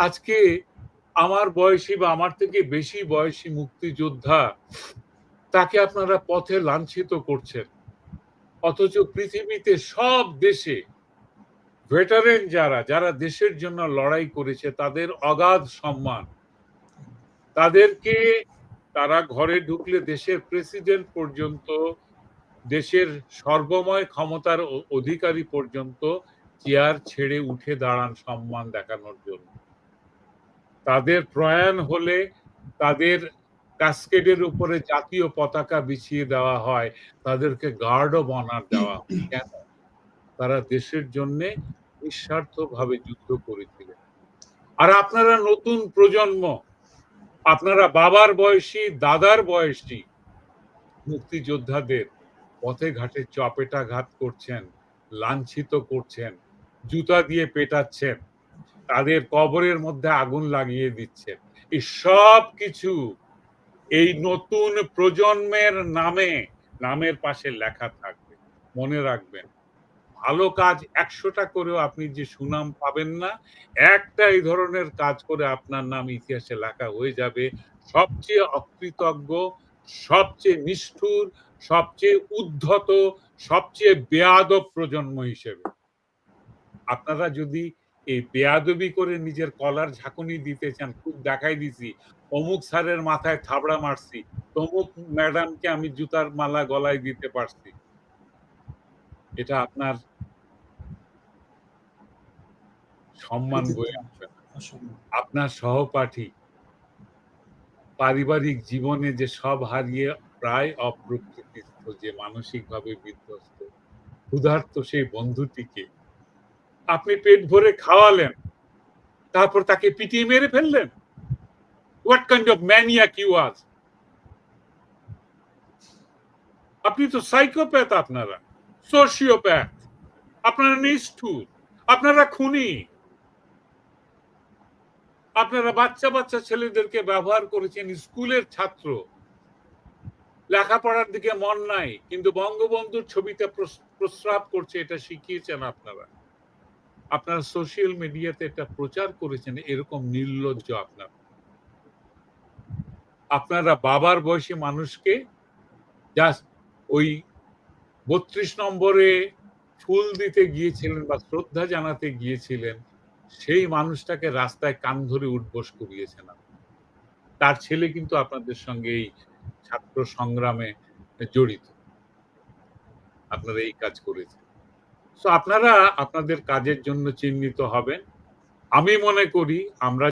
আজকে আমার বয়সী বা আমার থেকে বেশি বয়সী মুক্তিযোদ্ধা তাকে আপনারা পথে লাঞ্ছিত করছেন। অথচ পৃথিবীতে সব দেশে ভেটারেন যারা যারা দেশের জন্য লড়াই করেছে, তাদের অগাধ সম্মান। তাদেরকে তারা ঘরে ঢুকলে দেশের প্রেসিডেন্ট পর্যন্ত, দেশের সর্বময় ক্ষমতার অধিকারী পর্যন্ত চেয়ার ছেড়ে উঠে দাঁড়ান সম্মান দেখানোর জন্য। তাদের প্রয়াণ হলে তাদের কাস্কেডের উপরে জাতীয় পতাকা বিছিয়ে দেওয়া হয় তাদেরকে গার্ড অব অনার দেওয়া হয়। কেন? তারা দেশের জন্য নিঃস্বার্থভাবে যুদ্ধ করেছিলেন। আর আপনারা নতুন প্রজন্ম আপনারা বাবার বয়সী দাদার বয়সী মুক্তিযোদ্ধাদের পথে ঘাটে চপেটাঘাত করছেন লাঞ্ছিত করছেন জুতা দিয়ে পেটাচ্ছেন। তাদের কবরের মধ্যে আগুন লাগিয়ে দিচ্ছেন এই সব কিছু এই নতুন প্রজন্মের নামে, নামের পাশে লেখা থাকবে। মনে রাখবেন, ভালো কাজ একশোটা করেও আপনি যে সুনাম পাবেন না, একটা এই ধরনের কাজ করে আপনার নাম ইতিহাসে লেখা হয়ে যাবে। সবচেয়ে অকৃতজ্ঞ, সবচেয়ে নিষ্ঠুর, সবচেয়ে উদ্ধত, সবচেয়ে বেয়াদব প্রজন্ম হিসেবে। আপনারা যদি এই বেয়াদবি করে নিজের কলার ঝাঁকুনি দিতে চান খুব দেখাই দিছি অমুক স্যারের মাথায় থাবড়া মারছি তমুক ম্যাডামকে আমি জুতার মালা গলায় দিতে পারছি এটা আপনার সম্মান বয়ে। অসম্ভব। আপনার সহপাঠী পারিবারিক জীবনে যে সব হারিয়ে প্রায় অপ্রকৃতিস্থ যে মানসিকভাবে বিধ্বস্ত ক্ষুধার্ত সেই বন্ধুটিকে আপনি পেট ভরে খাওয়ালেন, তারপর তাকে পিটিয়ে মেরে ফেললেন। What kind of maniac you আজ আপনি তো সাইকোপ্যাথ আপনারা সোশিওপ্যাথ আপনারা নিষ্ঠুর, আপনারা খুনি। আপনারা বাচ্চা বাচ্চা ছেলেদেরকে ব্যবহার করেছেন স্কুলের ছাত্র। লেখাপড়ার দিকে মন নাই, কিন্তু বঙ্গবন্ধুর ছবিতে প্রস্রাব করছে, এটা শিখিয়েছেন আপনারা। আপনারা সোশ্যাল মিডিয়াতে এটা প্রচার করেছেন, এরকম নির্লজ্জ আপনার। আপনারা বাবার বয়সী মানুষকে জাস্ট ওই বত্রিশ নম্বরে ফুল দিতে গিয়েছিলেন বা শ্রদ্ধা জানাতে গিয়েছিলেন, সেই মানুষটাকে রাস্তায় কান ধরে উঠবোস করিয়েছেন তার ছেলে কিন্তু আপনাদের সঙ্গে এই ছাত্র সংগ্রামে জড়িত। আপনারা এই কাজ করেছেন। তো আপনারা আপনাদের কাজের জন্য চিহ্নিত হবেন। আমি মনে করি আমরা